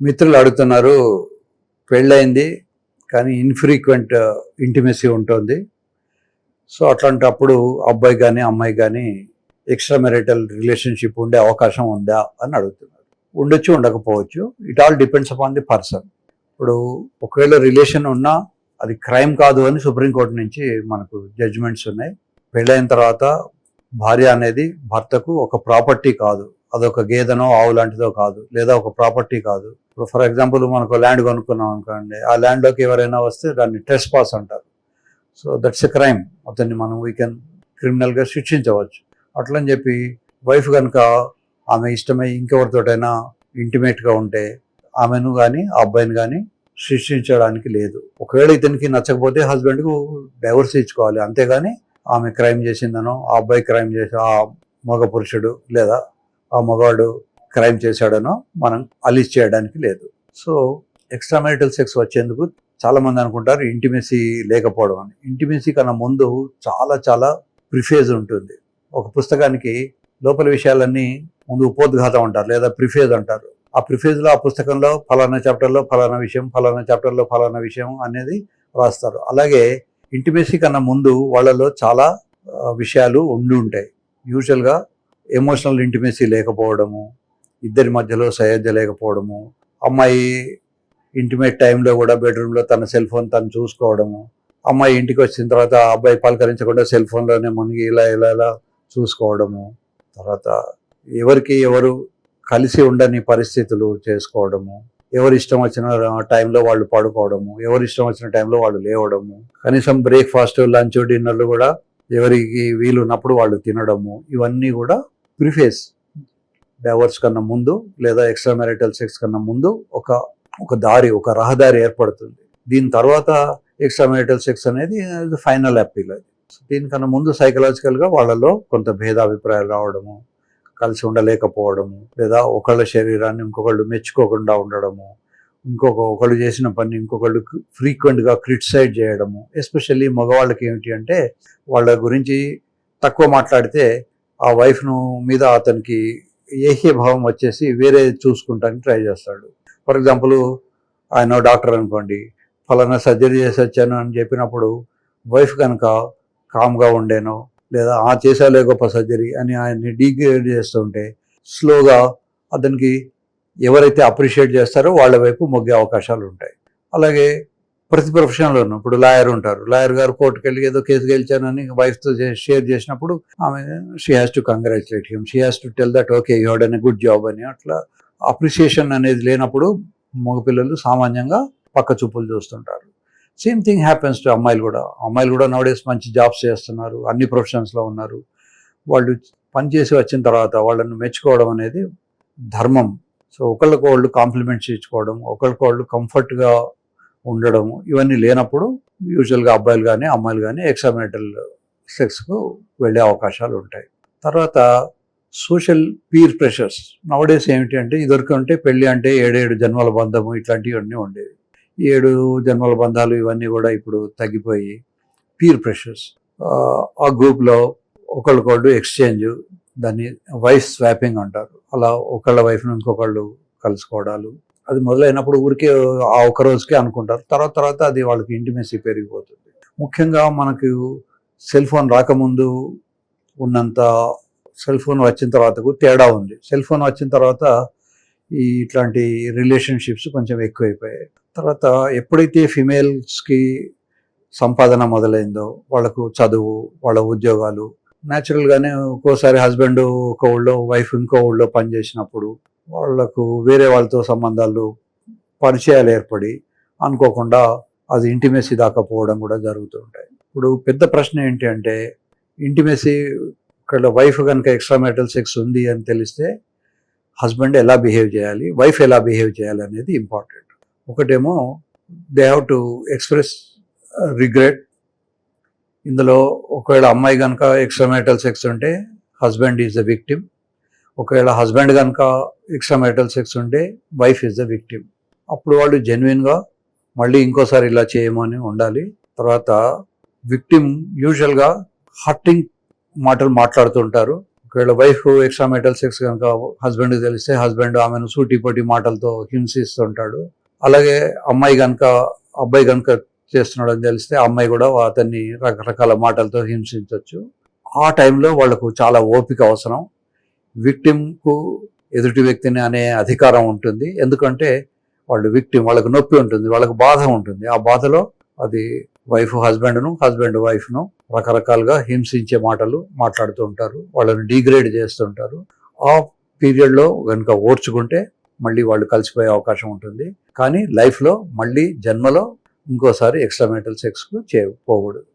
మిత్రులు అడుగుతున్నారు పెళ్ళైంది కానీ ఇన్ఫ్రీక్వెంట్ ఇంటిమెసీ ఉంటుంది. సో అట్లాంటప్పుడు అబ్బాయి కానీ అమ్మాయి కానీ ఎక్స్ట్రా మెరిటల్ రిలేషన్షిప్ ఉండే అవకాశం ఉందా అని అడుగుతున్నారు. ఉండొచ్చు ఉండకపోవచ్చు it all depends upon the person ఇప్పుడు ఒకవేళ రిలేషన్ ఉన్నా అది క్రైమ్ కాదు అని సుప్రీంకోర్టు నుంచి మనకు జడ్జిమెంట్స్ ఉన్నాయి. పెళ్ళైన తర్వాత భార్య అనేది భర్తకు ఒక ప్రాపర్టీ కాదు. అదొక గేదెనో ఆవు లాంటిదో కాదు. లేదా ఒక ప్రాపర్టీ కాదు. ఇప్పుడు ఫర్ ఎగ్జాంపుల్ మనకు ల్యాండ్ కొనుక్కున్నాం అనుకోండి ఆ ల్యాండ్లోకి ఎవరైనా వస్తే దాన్ని టెస్ట్ పాస్ అంటారు. సో దట్స్ ఎ క్రైమ్ అతన్ని మనం వీ కెన్ క్రిమినల్గా శిక్షించవచ్చు. అట్లని చెప్పి వైఫ్ కనుక ఆమె ఇష్టమై ఇంకెవరితోటైనా ఇంటిమేట్గా ఉంటే ఆమెను కానీ ఆ అబ్బాయిని కానీ శిక్షించడానికి లేదు. ఒకవేళ ఇతనికి నచ్చకపోతే హస్బెండ్కు డైవర్స్ ఇచ్చుకోవాలి. అంతేగాని ఆమె క్రైమ్ చేసిందనో ఆ అబ్బాయి క్రైమ్ చేసి ఆ మగ పురుషుడు లేదా ఆ మగవాడు క్రైమ్ చేశాడనో మనం అలిస్ట్ చేయడానికి లేదు. సో ఎక్స్ట్రా మ్యారిటల్ సెక్స్ వచ్చేందుకు చాలామంది అనుకుంటారు ఇంటిమెసీ లేకపోవడం అని. ఇంటిమెసీ కన్నా ముందు చాలా చాలా ప్రిఫేజ్ ఉంటుంది. ఒక పుస్తకానికి లోపల విషయాలన్నీ ముందు ఉపోద్ఘాతం అంటారు లేదా ప్రిఫేజ్ అంటారు. ఆ ప్రిఫేజ్లో ఆ పుస్తకంలో ఫలానా చాప్టర్లో ఫలానా విషయం ఫలానా చాప్టర్లో ఫలానా విషయం అనేది రాస్తారు. అలాగే ఇంటిమేసీ కన్నా ముందు వాళ్ళలో చాలా విషయాలు ఉండి ఉంటాయి. యూజువల్గా ఎమోషనల్ ఇంటిమేసీ లేకపోవడము ఇద్దరి మధ్యలో సయోధ్య లేకపోవడము అమ్మాయి ఇంటిమేట్ టైంలో కూడా బెడ్రూమ్లో తన సెల్ ఫోన్ తను చూసుకోవడము అమ్మాయి ఇంటికి వచ్చిన తర్వాత ఆ అబ్బాయి పలకరించకుండా సెల్ ఫోన్లోనే మునిగి ఇలా ఇలా ఇలా చూసుకోవడము తర్వాత ఎవరికి ఎవరు కలిసి ఉండని పరిస్థితులు చేసుకోవడము ఎవరి ఇష్టం వచ్చిన టైంలో వాళ్ళు పడుకోవడము ఎవరి ఇష్టం వచ్చిన టైంలో వాళ్ళు లేవడము కనీసం బ్రేక్ఫాస్ట్ లంచ్ డిన్నర్లు కూడా ఎవరికి వీలు ఉన్నప్పుడు వాళ్ళు తినడము ఇవన్నీ కూడా ప్రిఫేస్. డైవర్స్ కన్నా ముందు లేదా ఎక్స్ట్రా మ్యారిటల్ సెక్స్ కన్నా ముందు ఒక ఒక దారి ఒక రహదారి ఏర్పడుతుంది. దీని తర్వాత ఎక్స్ట్రా మ్యారిటల్ సెక్స్ అనేది ఫైనల్ అప్పీల్ అది. దీనికన్నా ముందు సైకలాజికల్గా వాళ్ళలో కొంత భేదాభిప్రాయాలు రావడము కలిసి ఉండలేకపోవడము లేదా ఒకళ్ళ శరీరాన్ని ఇంకొకళ్ళు మెచ్చుకోకుండా ఉండడము ఇంకొక ఒకళ్ళు చేసిన పని ఇంకొకళ్ళు ఫ్రీక్వెంట్గా క్రిటిసైడ్ చేయడము ఎస్పెషల్లీ మగవాళ్ళకి ఏమిటి అంటే వాళ్ళ గురించి తక్కువ మాట్లాడితే ఆ వైఫ్ను మీద అతనికి ఏహ్య భావం వచ్చేసి వేరే చూసుకుంటానికి ట్రై చేస్తాడు. ఫర్ ఎగ్జాంపుల్ ఆయన డాక్టర్ అనుకోండి ఫలానా సర్జరీ చేసి వచ్చాను అని చెప్పినప్పుడు వైఫ్ కనుక కామ్గా ఉండేనో లేదా ఆ చేసాలే గొప్ప సర్జరీ అని ఆయన్ని డీగ్రేడ్ చేస్తుంటే స్లోగా అతనికి ఎవరైతే అప్రిషియేట్ చేస్తారో వాళ్ళ వైపు మొగ్గే అవకాశాలు ఉంటాయి. అలాగే ప్రతి ప్రొఫెషన్లోనూ ఇప్పుడు లాయర్ ఉంటారు. లాయర్ గారు కోర్టుకు వెళ్ళి ఏదో కేసు గెలిచానని వైఫ్తో షేర్ చేసినప్పుడు ఆమె she has to congratulate him she has to tell that okay you had an good job అని అట్లా అప్రిషియేషన్ అనేది లేనప్పుడు మగపిల్లలు సామాన్యంగా పక్క చూపులు చూస్తుంటారు. సేమ్ థింగ్ హ్యాపెన్స్ టు అమ్మాయిలు కూడా. అమ్మాయిలు కూడా నవడేస్ మంచి జాబ్స్ చేస్తున్నారు. అన్ని ప్రొఫెషన్స్లో ఉన్నారు. వాళ్ళు పనిచేసి వచ్చిన తర్వాత వాళ్ళని మెచ్చుకోవడం అనేది ధర్మం. సో ఒకళ్ళకొళ్ళు కాంప్లిమెంట్స్ ఇచ్చుకోవడం ఒకళ్ళకొళ్ళు కంఫర్ట్గా ఉండడం ఇవన్నీ లేనప్పుడు యూజువల్గా అబ్బాయిలు కానీ అమ్మాయిలు కానీ ఎక్సామినేటల్ సెక్స్కు వెళ్ళే అవకాశాలు ఉంటాయి. తర్వాత సోషల్ పీర్ ప్రెషర్స్ నవడేస్ ఏమిటి అంటే ఇదివరకు అంటే పెళ్ళి అంటే ఏడేడు జన్మల బంధము ఇట్లాంటివన్నీ ఉండేవి. ఏడు జన్మల బంధాలు ఇవన్నీ కూడా ఇప్పుడు తగ్గిపోయి పీర్ ప్రెషర్స్ ఆ గ్రూప్లో ఒకళ్ళకొకళ్ళు ఎక్స్చేంజ్ దాన్ని వైఫ్ స్వాపింగ్ అంటారు. అలా ఒకళ్ళ వైఫ్ను ఇంకొకళ్ళు కలుసుకోవడాలు. అది మొదలైనప్పుడు ఊరికే ఆ ఒక రోజుకే అనుకుంటారు. తర్వాత తర్వాత అది వాళ్ళకి ఇంటిమెసీ పెరిగిపోతుంది. ముఖ్యంగా మనకు సెల్ ఫోన్ రాకముందు ఉన్నంత సెల్ ఫోన్ వచ్చిన తర్వాతకు తేడా ఉంది. సెల్ ఫోన్ వచ్చిన తర్వాత ఈ ఇట్లాంటి రిలేషన్షిప్స్ కొంచెం ఎక్కువైపోయాయి. తర్వాత ఎప్పుడైతే ఫిమేల్స్కి సంపాదన మొదలైందో వాళ్ళకు చదువు వాళ్ళ ఉద్యోగాలు న్యాచురల్గానే ఒక్కోసారి హస్బెండ్ ఒక ఊళ్ళో వైఫ్ ఇంకో ఊళ్ళో పనిచేసినప్పుడు వాళ్ళకు వేరే వాళ్ళతో సంబంధాలు పరిచయాలు ఏర్పడి అనుకోకుండా అది ఇంటిమెసీ దాకా పోవడం కూడా జరుగుతూ ఉంటాయి. ఇప్పుడు పెద్ద ప్రశ్న ఏంటి అంటే ఇంటిమెసీ ఇక్కడ వైఫ్ కనుక ఎక్స్ట్రా మెటల్ సెక్స్ ఉంది అని తెలిస్తే హస్బెండ్ ఎలా బిహేవ్ చేయాలి? వైఫ్ ఎలా బిహేవ్ చేయాలి అనేది ఇంపార్టెంట్. ఒకటేమో they have to express regret ఇందులో ఒకవేళ అమ్మాయి కనుక ఎక్స్ట్రా మెటల్ సెక్స్ ఉంటే హస్బెండ్ ఈజ్ ద విక్టిమ్ ఒకవేళ హస్బెండ్ కనుక ఎక్స్ట్రా మెటల్ సెక్స్ ఉంటే వైఫ్ ఈజ్ ద విక్టిమ్ అప్పుడు వాళ్ళు జెన్యున్గా మళ్ళీ ఇంకోసారి ఇలా చేయమని ఉండాలి. తర్వాత విక్టిమ్ యూజువల్గా హర్టింగ్ మాటలు మాట్లాడుతుంటారు. ఒకవేళ వైఫ్ ఎక్స్ట్రా మెటల్ సెక్స్ కనుక హస్బెండ్ తెలిస్తే హస్బెండ్ ఆమెను సూటిపోటి మాటలతో హింసిస్తుంటాడు. అలాగే అమ్మాయి కనుక అబ్బాయి కనుక చేస్తున్నాడు అని తెలిస్తే అమ్మాయి కూడా అతన్ని రకరకాల మాటలతో హింసించవచ్చు ఆ టైంలో వాళ్ళకు చాలా ఓపిక అవసరం. విక్టిమ్కు ఎదుటి వ్యక్తిని అనే అధికారం ఉంటుంది. ఎందుకంటే వాళ్ళు విక్టిమ్ వాళ్ళకు నొప్పి ఉంటుంది వాళ్ళకు బాధ ఉంటుంది. ఆ బాధలో అది వైఫ్ హస్బెండ్ను హస్బెండ్ వైఫ్ను రకరకాలుగా హింసించే మాటలు మాట్లాడుతూ ఉంటారు. వాళ్ళని డిగ్రేడ్ చేస్తుంటారు ఆ పీరియడ్లో కనుక ఓర్చుకుంటే మళ్ళీ వాళ్ళు కలిసిపోయే అవకాశం ఉంటుంది. కానీ లైఫ్లో మళ్ళీ జన్మలో ఇంకోసారి ఎక్స్ట్రా మెటల్ సెక్స్కు చేయకూడదు